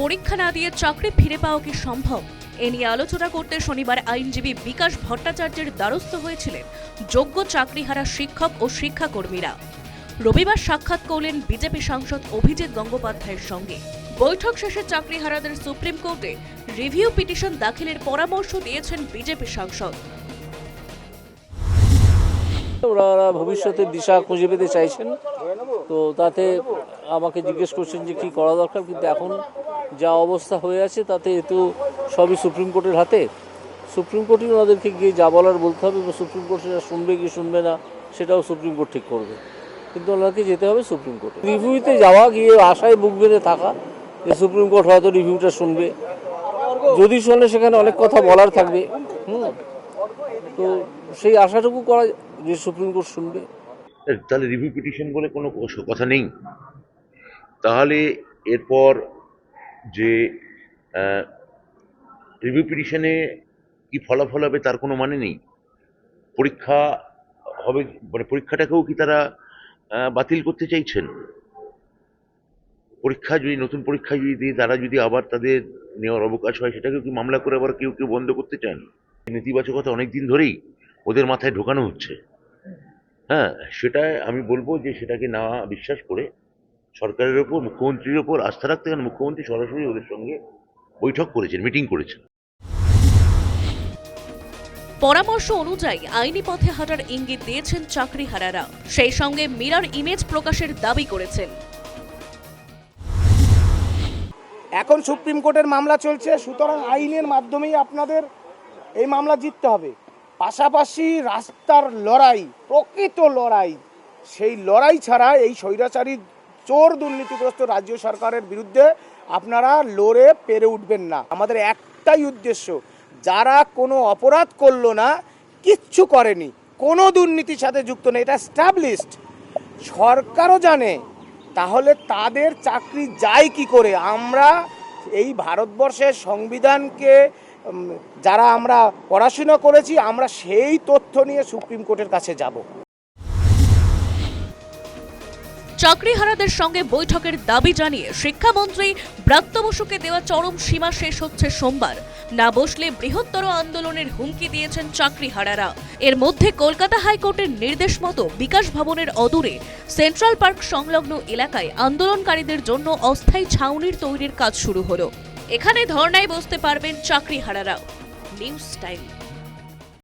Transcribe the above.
পরীক্ষা না দিয়ে চাকরি ফিরে পাওয়া কি সম্ভব? এ নিয়ে আলোচনা করতে শনিবার আইনজীবী বিকাশ ভট্টাচার্যের দ্বারস্থ হয়েছিলেন যোগ্য চাকরিহারা শিক্ষক ও শিক্ষাকর্মীরা। রবিবার সাক্ষাৎ করলেন বিজেপি সাংসদ অভিজিৎ গঙ্গোপাধ্যায়ের সঙ্গে। বৈঠক শেষে চাকরিহারাদের সুপ্রিম কোর্টে রিভিউ পিটিশন দাখিলের পরামর্শ দিয়েছেন বিজেপি সাংসদ। ওরা ভবিষ্যতের দিশা খুঁজে পেতে চাইছেন। তো তাতে আমাকে জিজ্ঞেস করছেন যে কি করা দরকার, কিন্তু এখন যা অবস্থা হয়ে আছে, তাতে এ তো সবই সুপ্রিম কোর্টের হাতে। সুপ্রিম কোর্টই ওনাদেরকে গিয়ে যা বলার বলতে হবে, এবং সুপ্রিম কোর্ট সেটা শুনবে কি শুনবে না, সেটাও সুপ্রিম কোর্ট ঠিক করবে। কিন্তু ওনাকে যেতে হবে সুপ্রিম কোর্টে। রিভিউতে যাওয়া, গিয়ে আশায় বুক বেঁধে থাকা, যে সুপ্রিম কোর্ট হয়তো রিভিউটা শুনবে। যদি শোনে সেখানে অনেক কথা বলার থাকবে। হুম। তো সেই আশাটুকু করা যে সুপ্রিম কোর্ট শুনবে। তাহলে রিভিউ পিটিশন বলে কোনো কথা নেই। তাহলে এরপর যে রিভিউ পিটিশনে কি ফলাফল হবে তার কোনো মানে নেই। পরীক্ষা হবে মানে পরীক্ষাটাকেও কি তারা বাতিল করতে চাইছেন? পরীক্ষা যদি, নতুন পরীক্ষা যদি দিয়ে তারা যদি আবার তাদের নেওয়ার অবকাশ হয়, সেটাকেও কি মামলা করে আবার কেউ কেউ বন্ধ করতে চান? নেতিবাচকতা অনেক দিন ধরেই ওদের মাথায় ঢোকানো হচ্ছে। হ্যাঁ সেটা আমি বলব যে, সেটাকে না বিশ্বাস করে সরকারের ওপর মুখ্যমন্ত্রীর ওপর আস্থা রাখতে কারণ মুখ্যমন্ত্রী সরাসরি ওদের সঙ্গে বৈঠক করেছেন মিটিং করেছেন। পরামর্শ অনুযায়ী আইনি পথে হাঁটার ইঙ্গিত দিয়েছেন চাকরিহারারা। সেই সঙ্গে মিরার ইমেজ প্রকাশের দাবি করেছেন। এখন সুপ্রিম কোর্টের মামলা চলছে সুতরাং আইনের মাধ্যমেই আপনাদের এই মামলা জিততে হবে। পাশাপাশি রাস্তার লড়াই প্রকৃত লড়াই সেই লড়াই ছাড়া এই স্বৈরাচারী চোর দুর্নীতিগ্রস্ত রাজ্য সরকারের বিরুদ্ধে আপনারা লড়ে পেরে উঠবেন না। আমাদের একটাই উদ্দেশ্য, যারা কোনো অপরাধ করল না, কিচ্ছু করেনি, কোনো দুর্নীতির সাথে যুক্ত নেই, এটা স্টাবলিশড সরকারও জানে, তাহলে তাদের চাকরি যায় কি করে? আমরা এই ভারতবর্ষের সংবিধানকে যারা আমরা পড়াশোনা করেছি, আমরা সেই তথ্য নিয়ে সুপ্রিম কোর্টের কাছে যাব। চাকরিহারাদের সঙ্গে বৈঠকের দাবি জানিয়ে শিক্ষামন্ত্রী ব্রাত্য বসুকে দেওয়া চরম সীমা শেষ হচ্ছে সোমবার। না বসলে বৃহত্তর আন্দোলনের হুমকি দিয়েছেন চাকরিহারারা। এর মধ্যে কলকাতা হাইকোর্টের নির্দেশ মতো বিকাশ ভবনের অদূরে সেন্ট্রাল পার্ক সংলগ্ন এলাকায় আন্দোলনকারীদের জন্য অস্থায়ী ছাউনির তৈরির কাজ শুরু হলো। এখানে ধর্নায় বসতে পারবেন চাকরিহারারাও। News time.